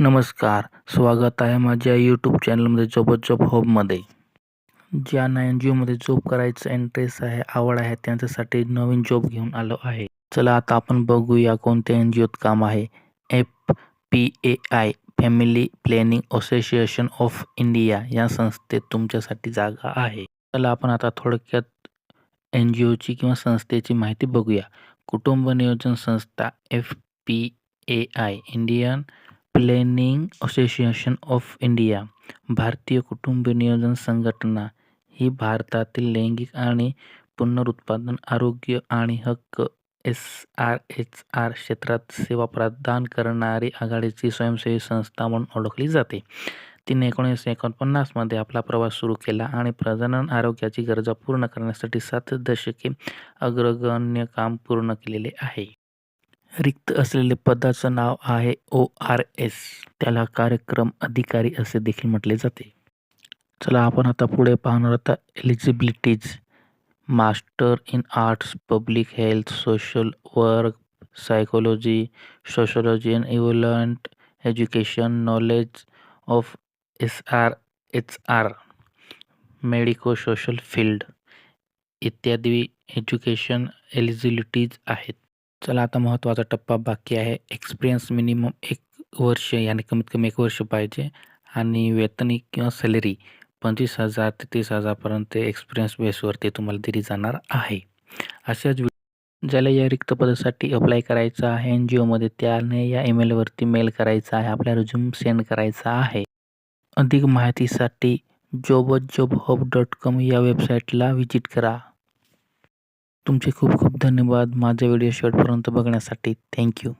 नमस्कार स्वागत आहे माझ्या यूट्यूब चॅनलमध्ये जॉबच जॉब हबमध्ये ज्यांना एन जी ओमध्ये जॉब करायचं इंटरेस्ट आहे आवड आहे त्यांच्यासाठी नवीन जॉब घेऊन आलो आहे. चला आता आपण बघूया कोणत्या एन जी ओत काम आहे. F P A I family planning association of India या संस्थेत तुमच्यासाठी जागा आहे. चला आपण आता थोडक्यात एन जी ओची किंवा संस्थेची माहिती बघूया. कुटुंब नियोजन संस्था F P A I Indian planning association of India भारतीय कुटुंब नियोजन संघटना ही भारतातील लैंगिक आणि पुनरुत्पादन आरोग्य आणि हक्क एस आर एच आर क्षेत्रात सेवा प्रदान करणारी आघाडीची स्वयंसेवी संस्था म्हणून ओळखली जाते. तिने एकोणीसशे एकोणपन्नासमध्ये आपला प्रवास सुरू केला आणि प्रजनन आरोग्याची गरजा पूर्ण करण्यासाठी सात दशके अग्रगण्य काम पूर्ण केलेले आहे. रिक्त असलेले पदाचं नाव आहे ओ आर एस. त्याला कार्यक्रम अधिकारी असे देखील म्हटले जाते. चला आपण आता पुढे पाहणार आता eligibilities. Master in arts public health social work psychology sociology and equivalent education knowledge of S R H R medico social field इत्यादी एज्युकेशन एलिजिबिलिटीज आहेत. चला आता महत्त्वाचा टप्पा बाकी आहे. एक्सपिरियन्स मिनिमम एक वर्ष याने कमीत कमी एक वर्ष पाहिजे. आणि वेतनिक किंवा सॅलरी पंचवीस हजार ते तीस हजारपर्यंत एक्सपिरियन्स बेसवरती तुम्हाला दिली जाणार आहे. अशाच ज्याला या रिक्त पदासाठी अप्लाय करायचं आहे एन जी ओमध्ये त्याने या ईमेलवरती मेल करायचा आहे आपला रिझ्यूम सेंड करायचा आहे. अधिक माहितीसाठी job job hub dot com या वेबसाईटला व्हिजिट करा. तुमचे खूप खूप धन्यवाद. माझा व्हिडिओ शेवटपर्यंत बघण्यासाठी. थँक्यू